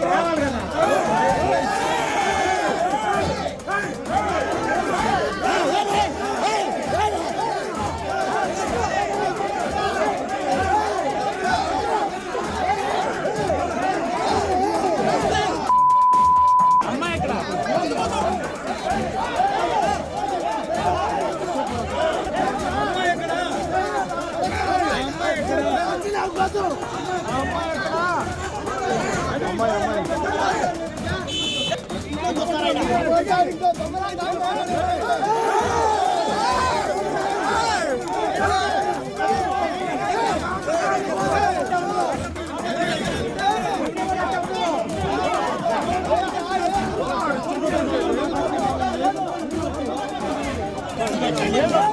Bravo, 안 가도. Yeah.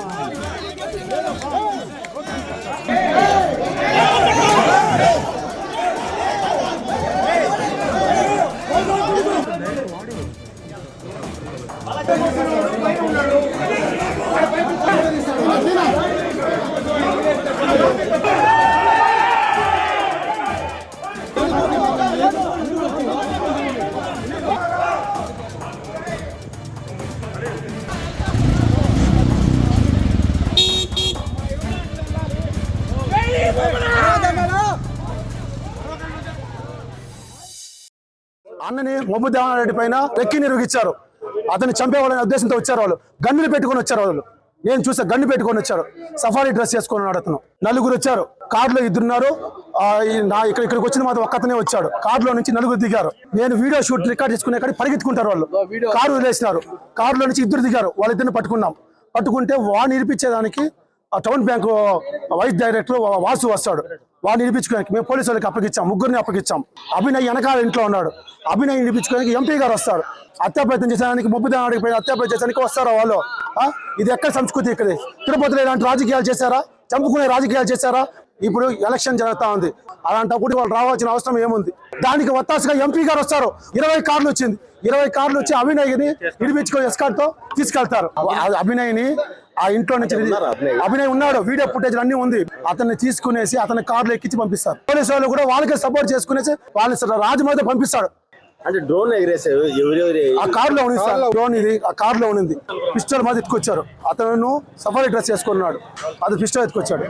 అన్నని మొబ్బు దేవనారెడ్డి పైన recce నిర్వహించారు అతన్ని చంపేవాళ్ళని ఉద్దేశంతో వచ్చారు వాళ్ళు. గన్నులు పెట్టుకొని వచ్చారు వాళ్ళు. నేను చూసా గన్ను పెట్టుకొని వచ్చారు. సఫారీ డ్రెస్ చేసుకొని ఉన్నాడు అతను. నలుగురు వచ్చారు. కారులో ఇద్దరున్నారు. నా ఇక్కడ ఇక్కడికి వచ్చిన మాత్రం ఒక్కతనే వచ్చాడు. కారులో నుంచి నలుగురు దిగారు. నేను వీడియో షూట్ రికార్డ్ చేసుకునే కాడికి పరిగెత్తుకుంటారు వాళ్ళు. కారు వదిలేసినారు. కారులో నుంచి ఇద్దరు దిగారు. వాళ్ళిద్దరిని పట్టుకున్నాం. పట్టుకుంటే వాడిని నిలిపించేదానికి ఆ town bank vice director Vasu వస్తాడు. వాడిని నిలిపించుకోడానికి మేము పోలీసు వాళ్ళకి అప్పగించాం ముగ్గురిని అప్పగించాం అభినయ్ వెనకాల ఇంట్లో ఉన్నాడు. అభినయ్ నిలిపించుకోడానికి ఎంపీ గారు వస్తారు. హత్యాప్రయత్నం చేసేదానికి ముప్పు దానికి పోయిన హత్యాప్రయత్నం చేసేదానికి వస్తారా వాళ్ళు? ఆ? ఇది ఎక్కడ సంస్కృతి ఇక్కడ? తిరుపతిలో ఇలాంటి రాజకీయాలు చేశారా? చంపుకునే రాజకీయాలు చేశారా? ఇప్పుడు ఎలక్షన్ జరుగుతా ఉంది. అలాంటప్పుడు వాళ్ళు రావాల్సిన అవసరం ఏముంది? దానికి ఒత్తాసుగా ఎంపీ గారు వస్తారు. ఇరవై కార్లు వచ్చింది. ఇరవై కార్లు వచ్చి అభినయ్ని విడిపించుకొని ఎస్కాట్తో తీసుకెళ్తారు. అభినయ్ని ఆ ఇంట్లో నుంచి అభినయ్. ఉన్నాడు వీడియో ఫుటేజ్ అన్ని ఉంది. అతన్ని తీసుకునేసి అతని కార్లు ఎక్కించి పంపిస్తారు. పోలీసు వాళ్ళు కూడా వాళ్ళకే సపోర్ట్ చేసుకునేసి వాళ్ళని రాజమౌళి పంపిస్తాడు. అంటే డ్రోన్ ఎగిరేసారు ఆ కార్లో ఉంది డ్రోన్ ఇది ఆ కార్లో ఉంది పిస్టల్ మాది ఎత్తుకొచ్చారు. అతను సఫారీ డ్రెస్ చేసుకున్నాడు అది పిస్టల్ ఎత్తుకొచ్చాడు.